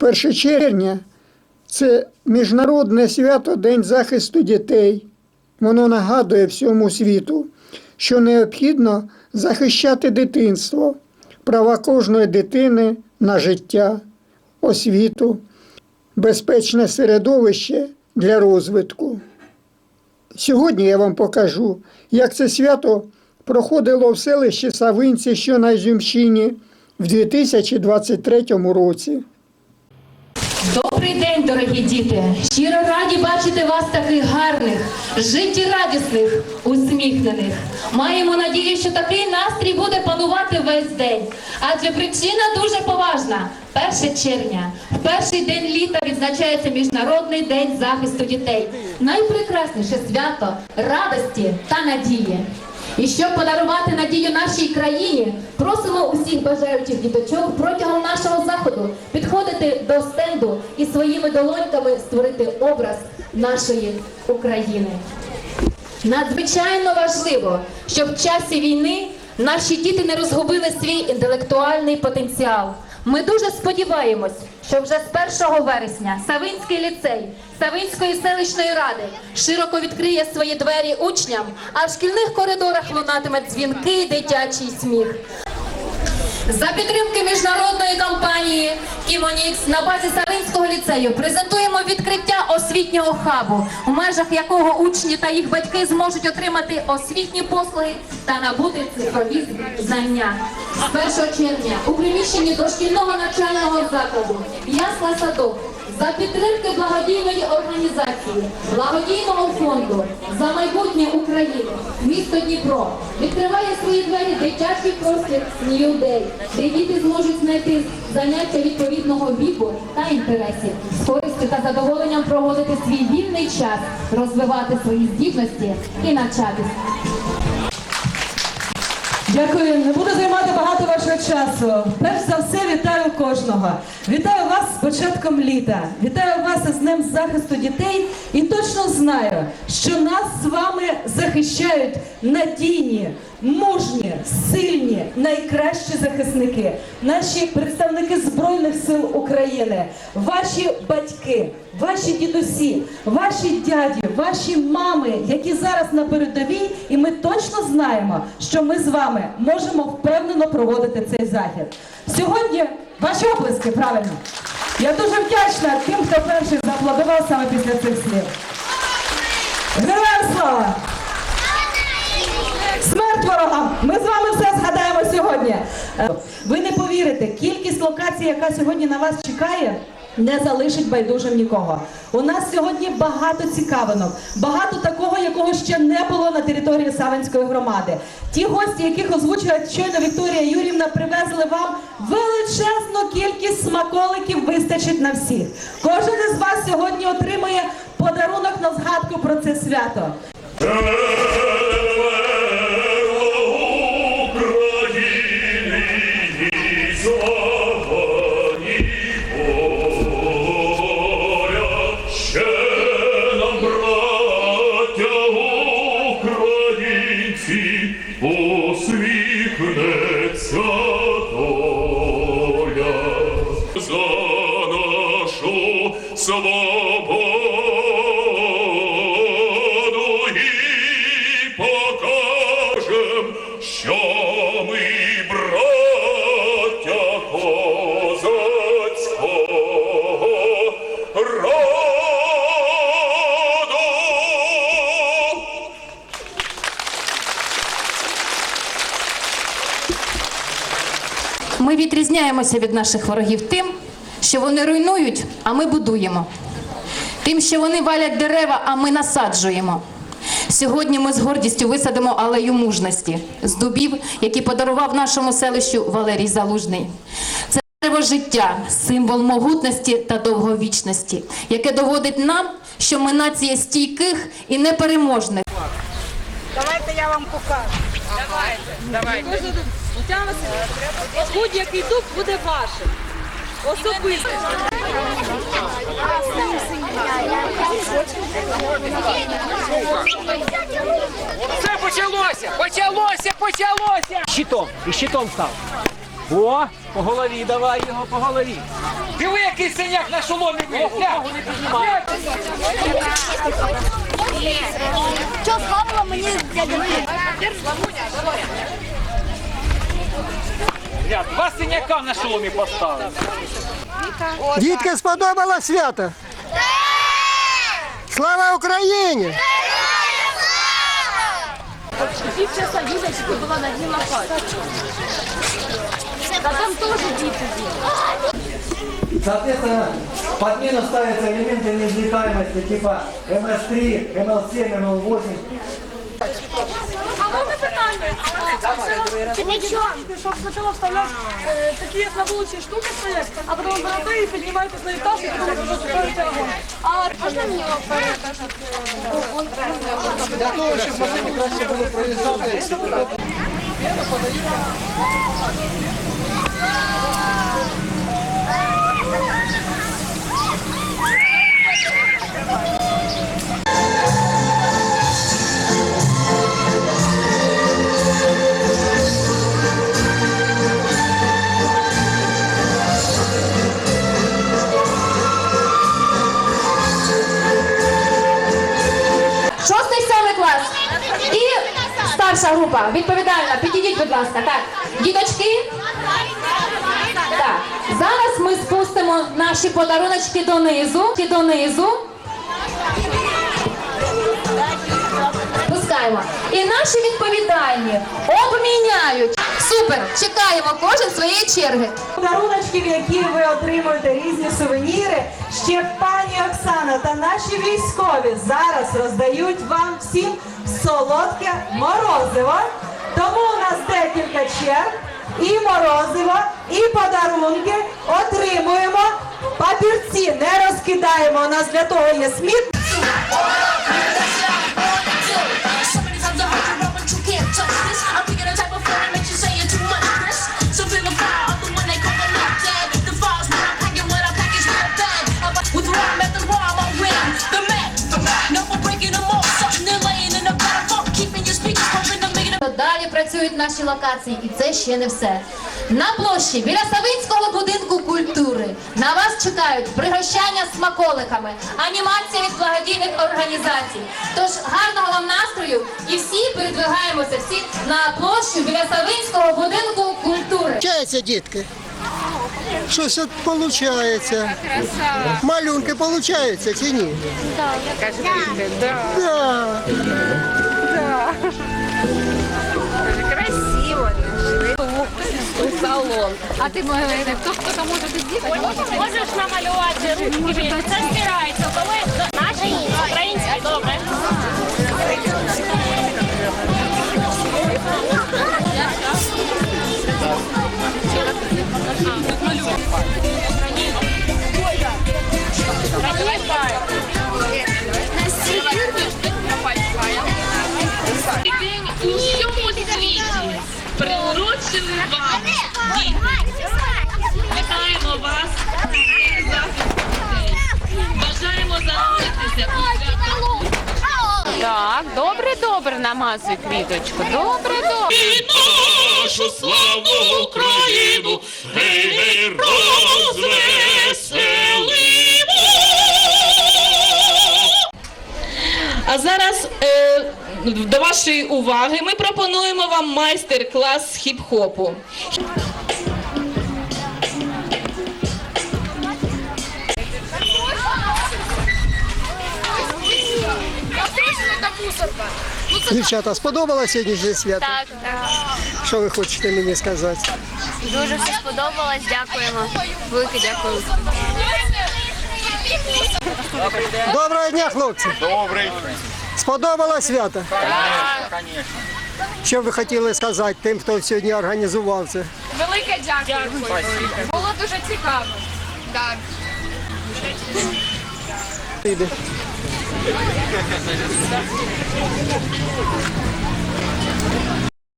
1 червня це міжнародне свято День захисту дітей. Воно нагадує всьому світу, що необхідно захищати дитинство, права кожної дитини на життя, освіту, безпечне середовище для розвитку. Сьогодні я вам покажу, як це свято проходило в селищі Савинці, що на Ізюмщині, в 2023 році. Добрий день, дорогі діти! Щиро раді бачити вас таких гарних, життєрадісних, усміхнених. Маємо надію, що такий настрій буде панувати весь день. Адже причина дуже поважна. 1 червня, в перший день літа відзначається Міжнародний день захисту дітей. Найпрекрасніше свято радості та надії. І щоб подарувати надію нашій країні, просимо усіх бажаючих діточок протягом нашого заходу підходити до стенду і своїми долоньками створити образ нашої України. Надзвичайно важливо, щоб в часі війни наші діти не розгубили свій інтелектуальний потенціал. Ми дуже сподіваємось, що вже з 1 вересня Савинський ліцей Савинської селищної ради широко відкриє свої двері учням, а в шкільних коридорах лунатиме дзвінки дитячий сміх. За підтримки міжнародної компанії Кімонікс на базі Савинського ліцею презентуємо відкриття освітнього хабу, у межах якого учні та їх батьки зможуть отримати освітні послуги та набути цифрові знання. З 1 червня у приміщенні дошкільного навчального закладу Ясла Садок за підтримки благодійної організації, благодійного фонду за майбутнє України, місто Дніпро відкриває свої двері дитячий простір New Day, де діти зможуть знайти заняття відповідного віку та інтересів, з користю та задоволенням проводити свій вільний час, розвивати свої здібності і навчатись. Дякую. Не буду займати багато вашого часу. Перш за все, вітаю кожного. Вітаю вас з початком літа. Вітаю вас із Днем захисту дітей і точно знаю, що нас з вами захищають надійні, мужні, сильні, найкращі захисники, наші представники Збройних сил України, ваші батьки, ваші дідусі, ваші дяді, ваші мами, які зараз на передовій, і ми точно знаємо, що ми з вами можемо впевнено проводити цей захід. Сьогодні ваші оплески, правильно. Я дуже вдячна тим, хто перший зааплодував саме після цих слів. Героям слава! Смерть ворогам! Ми з вами все згадаємо сьогодні. Ви не повірите, кількість локацій, яка сьогодні на вас чекає. Не залишить байдужим нікого. У нас сьогодні багато цікавинок, багато такого, якого ще не було на території Савинської громади. Ті гості, яких озвучила щойно Вікторія Юрівна, привезли вам величезну кількість смаколиків, вистачить на всіх. Кожен із вас сьогодні отримує подарунок на згадку про це свято. Що ми браття козацького роду. Ми відрізняємося від наших ворогів тим, що вони руйнують, а ми будуємо. Тим, що вони валять дерева, а ми насаджуємо. Сьогодні ми з гордістю висадимо алею мужності з дубів, які подарував нашому селищу Валерій Залужний. Це дерево життя, символ могутності та довговічності, яке доводить нам, що ми нація стійких і непереможних. Давайте я вам покажу. Давайте. Васильівна, будь-який дуб буде вашим. Особисто. Все почалося! Почалося! Почалося! щитом, і щитом став. О, По голові, давай його по голові. Диви, який синяк на шоломі не. Що слава мені дядя Я два синяка на шоломі поставив. Дітки, сподобалось свято? Слава Україні! Півчаса дідочки була на дні лопаті. Та там теж діти є. Соответственно, в подмену ставятся элементы неизвлекаемости типа MS3, ML7, ML8. А можна питання? Щоб спочатку вставляти е, такі як на вулиці штуки стоять, а потім берете і піднімаєте на етаж, і потім запускаєте огонь. А можна мені Для того, щоб машину краще було проїжджати. Старша група. Відповідальна. Підійдіть, будь ласка. Так. Діточки. Так. Зараз ми спустимо наші подаруночки донизу. Донизу. Пускаємо. І наші відповідальні обміняють. Супер! Чекаємо кожен своєї черги. Подаруночків, які ви отримуєте різні сувеніри, ще пані Оксана та наші військові зараз роздають вам всім солодке морозиво. Тому у нас декілька черг. І морозиво, і подарунки отримуємо. Папірці не розкидаємо. У нас для того є сміт. Наші локації, і це ще не все. На площі біля Савинського будинку культури на вас чекають пригощання з смаколиками, анімація від благодійних організацій. Тож гарного вам настрою і всі передвигаємося всі на площу біля Савинського будинку культури. Получається, дітки? Щось от получається. Малюнки получаються чи ні? Да. А ти хто хто може ти Можеш намалювати руки. Це збирається, Коли наші українські добре. Вітаємо вас. Бажаємо залишитися у. Так, добре, добре намазуй квіточку. Добре, добре. І нашу славну Україну, гей, гей, розвеселимо. А зараз е, до вашої уваги ми пропонуємо вам майстер-клас з хіп-хопу. Дівчата, сподобалось сьогоднішнє свято? Так, так. Що ви хочете мені сказати? Дуже все сподобалось. Дякуємо. Велике дякую. Доброго дня, хлопці! Добрий. Сподобалось свято? Так, Що ви хотіли сказати тим, хто сьогодні організував це? Велике дякую. Було дуже цікаво. Так. Іди. Oh, yeah.